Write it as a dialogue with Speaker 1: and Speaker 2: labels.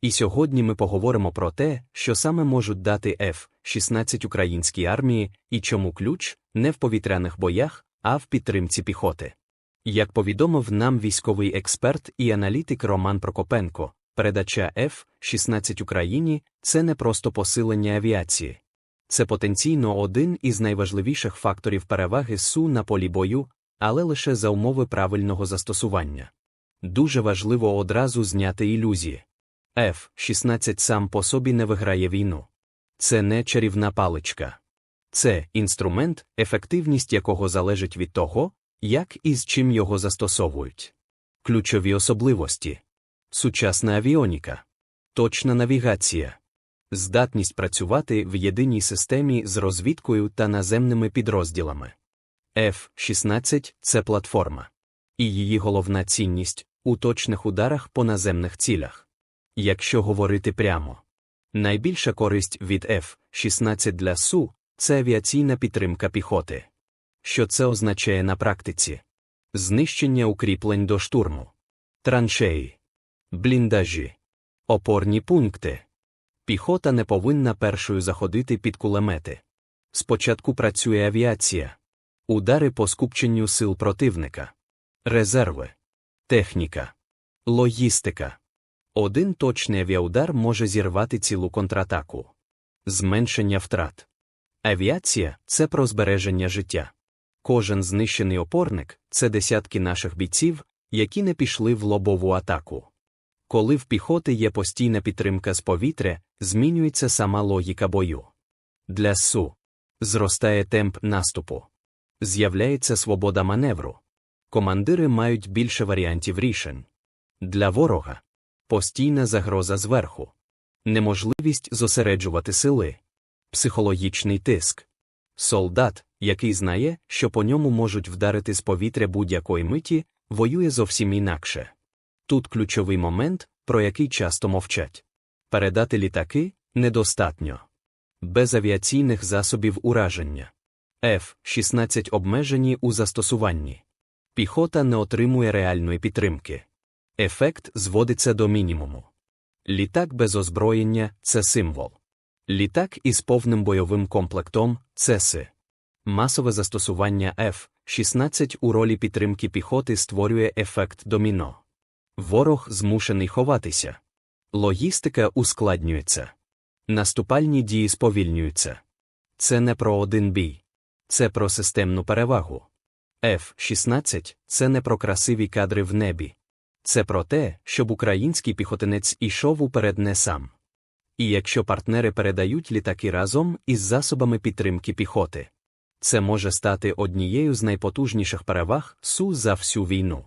Speaker 1: І сьогодні ми поговоримо про те, що саме можуть дати F-16 українській армії і чому ключ не в повітряних боях, а в підтримці піхоти. Як повідомив нам військовий експерт і аналітик Роман Прокопенко, передача F-16 Україні це не просто посилення авіації. Це потенційно один із найважливіших факторів переваги СУ на полі бою, але лише за умови правильного застосування. Дуже важливо одразу зняти ілюзії. F-16 сам по собі не виграє війну. Це не чарівна паличка. Це інструмент, ефективність якого залежить від того, як і з чим його застосовують. Ключові особливості сучасна авіоніка, точна навігація, здатність працювати в єдиній системі з розвідкою та наземними підрозділами. F-16 це платформа. І її головна цінність у точних ударах по наземних цілях. Якщо говорити прямо, найбільша користь від F-16 для СУ це авіаційна підтримка піхоти. Що це означає на практиці? Знищення укріплень до штурму, траншеї, бліндажі, опорні пункти. Піхота не повинна першою заходити під кулемети. Спочатку працює авіація, удари по скупченню сил противника, резерви, техніка, логістика. Один точний авіаудар може зірвати цілу контратаку, зменшення втрат. Авіація це про збереження життя. Кожен знищений опорник це десятки наших бійців, які не пішли в лобову атаку. Коли в піхоти є постійна підтримка з повітря, змінюється сама логіка бою. Для СУ зростає темп наступу, з'являється свобода маневру. Командири мають більше варіантів рішень. Для ворога постійна загроза зверху, неможливість зосереджувати сили, психологічний тиск. Солдат, який знає, що по ньому можуть вдарити з повітря будь-якої миті, воює зовсім інакше. Тут ключовий момент, про який часто мовчать передати літаки недостатньо. Без авіаційних засобів ураження. F-16 обмежені у застосуванні. Піхота не отримує реальної підтримки. Ефект зводиться до мінімуму. Літак без озброєння це символ. Літак із повним бойовим комплектом це си. Масове застосування F-16 у ролі підтримки піхоти створює ефект доміно. Ворог змушений ховатися. Логістика ускладнюється. Наступальні дії сповільнюються. Це не про один бій. Це про системну перевагу. F-16 це не про красиві кадри в небі. Це про те, щоб український піхотинець ішов уперед не сам. І якщо партнери передають літаки разом із засобами підтримки піхоти, це може стати однією з найпотужніших переваг СУ за всю війну.